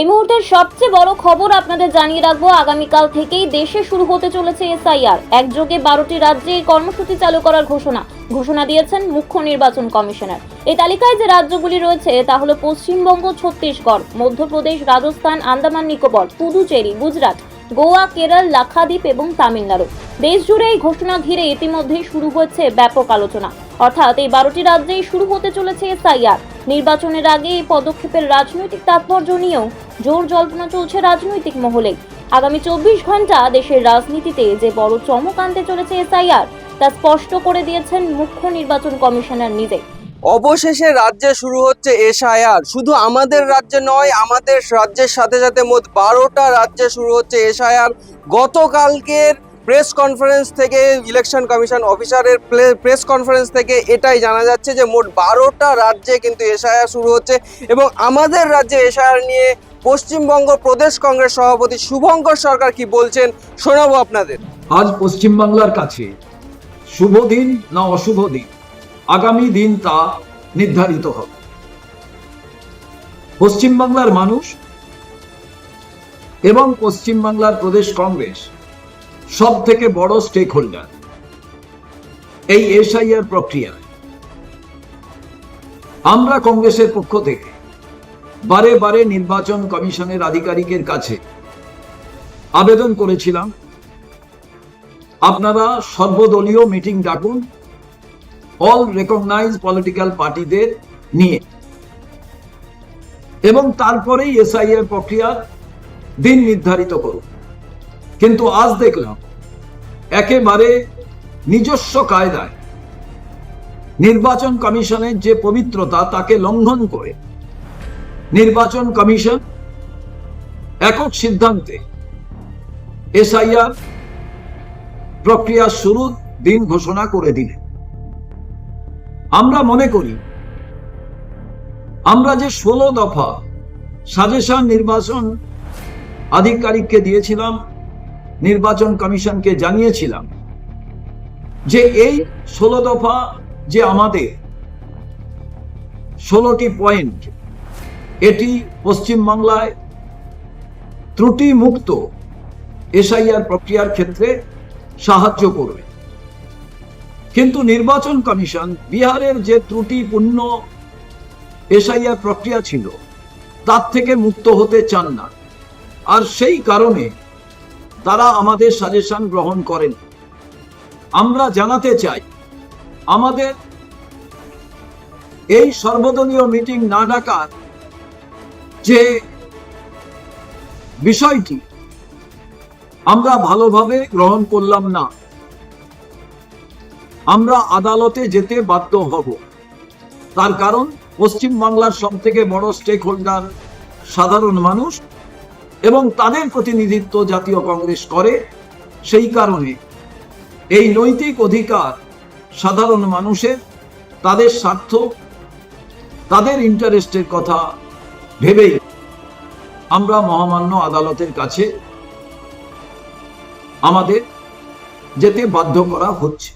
এই মুহূর্তের সবচেয়ে বড় খবর আপনাদের জানিয়ে রাখব, আগামীকাল থেকেই দেশে শুরু হতে চলেছে এসআইআর। একযোগে বারোটি রাজ্যে এই কর্মসূচি চালু করার ঘোষণা ঘোষণা দিয়েছেন মুখ্য নির্বাচন কমিশনার। এই তালিকায় যে রাজ্যগুলি রয়েছে, তা হলো পশ্চিমবঙ্গ, ছত্তিশগড়, মধ্যপ্রদেশ, রাজস্থান, আন্দামান, নিকোবর, পুদুচেরি, গুজরাট, গোয়া, কেরল, লাক্ষাদ্বীপ এবং তামিলনাড়ু। দেশ জুড়ে এই ঘোষণা ঘিরে ইতিমধ্যেই শুরু হয়েছে ব্যাপক আলোচনা। অর্থাৎ এই বারোটি রাজ্যেই শুরু হতে চলেছে এসআইআর নির্বাচনের আগে এই পদক্ষেপের রাজনৈতিক তাৎপর্য নিয়েও জোর জল্পনা চলছে রাজনৈতিক মহলে। আগামী চব্বিশ ঘণ্টা দেশের রাজনীতিতে যে বড় চমক আনতে চলেছে এসআইআর তা স্পষ্ট করে দিয়েছেন মুখ্য নির্বাচন কমিশনার নিজে। অবশেষে রাজ্যে শুরু হচ্ছে এসআইআর শুধু আমাদের রাজ্যে নয়, আমাদের রাজ্যের সাথে সাথে মোট বারোটা রাজ্যে শুরু হচ্ছে এসআইআর গতকালকের প্রেস কনফারেন্স থেকে ইলেকশন কমিশন অফিসারের প্রেস কনফারেন্স থেকে এটাই জানা যাচ্ছে যে মোট বারোটা রাজ্যে কিন্তু এসআইআর শুরু হচ্ছে এবং আমাদের রাজ্যে এসআইআর নিয়ে পশ্চিমবঙ্গ প্রদেশ কংগ্রেস সভাপতি শুভঙ্কর সরকার কি বলছেন শোনাবো আপনাদের। আজ পশ্চিমবাংলার কাছে শুভ দিন না অশুভ দিন? আগামী দিন তা নির্ধারিত হবে। পশ্চিমবাংলার মানুষ এবং পশ্চিমবাংলার প্রদেশ কংগ্রেস সব থেকে বড় স্টেক হোল্ডার এই এসআইআর প্রক্রিয়ায় আমরা কংগ্রেসের পক্ষ থেকে বারে বারে নির্বাচন কমিশনের আধিকারিকের কাছে আবেদন করেছিলাম। আপনারা সর্বদলীয় মিটিং ডাকুন অল রেকগনাইজ পলিটিক্যাল পার্টিদের নিয়ে। এবং তারপরেই এসআইআর প্রক্রিয়া দিন নির্ধারিত করুন। কিন্তু আজ দেখলাম একেবারে নিজস্ব কায়দায় নির্বাচন কমিশনের যে পবিত্রতা তাকে লঙ্ঘন করে। নির্বাচন কমিশন একক সিদ্ধান্তে এসআইআর প্রক্রিয়া শুরুর দিন ঘোষণা করে দিলেন। আমরা মনে করি, আমরা যে ষোলো দফা সাজেশন নির্বাচন আধিকারিককে দিয়েছিলাম নির্বাচন কমিশনকে জানিয়েছিলাম যে এই ষোলো দফা যে আমাদের ষোলোটি পয়েন্ট, এটি পশ্চিমবাংলায় ত্রুটি মুক্ত এসআইআর প্রক্রিয়ার ক্ষেত্রে সাহায্য করবে। কিন্তু নির্বাচন কমিশন বিহারের যে ত্রুটিপূর্ণ এসআইআর প্রক্রিয়া ছিল, তার থেকে মুক্ত হতে চান না। আর সেই কারণে তারা আমাদের সাজেশন গ্রহণ করেন। আমরা জানাতে চাই, আমাদের এই সর্বদলীয় মিটিং না ডাকার যে বিষয়টি, আমরা ভালোভাবে গ্রহণ করলাম না। আমরা আদালতে যেতে বাধ্য হব। তার কারণ পশ্চিম বাংলার সব থেকে বড় স্টেক হোল্ডার সাধারণ মানুষ এবং তাদের প্রতিনিধিত্ব জাতীয় কংগ্রেস করে, সেই কারণে এই নৈতিক অধিকার সাধারণ মানুষের, তাদের স্বার্থ, তাদের ইন্টারেস্টের কথা ভেবেই আমরা মহামান্য আদালতের কাছে আমাদের যেতে বাধ্য করা হচ্ছে।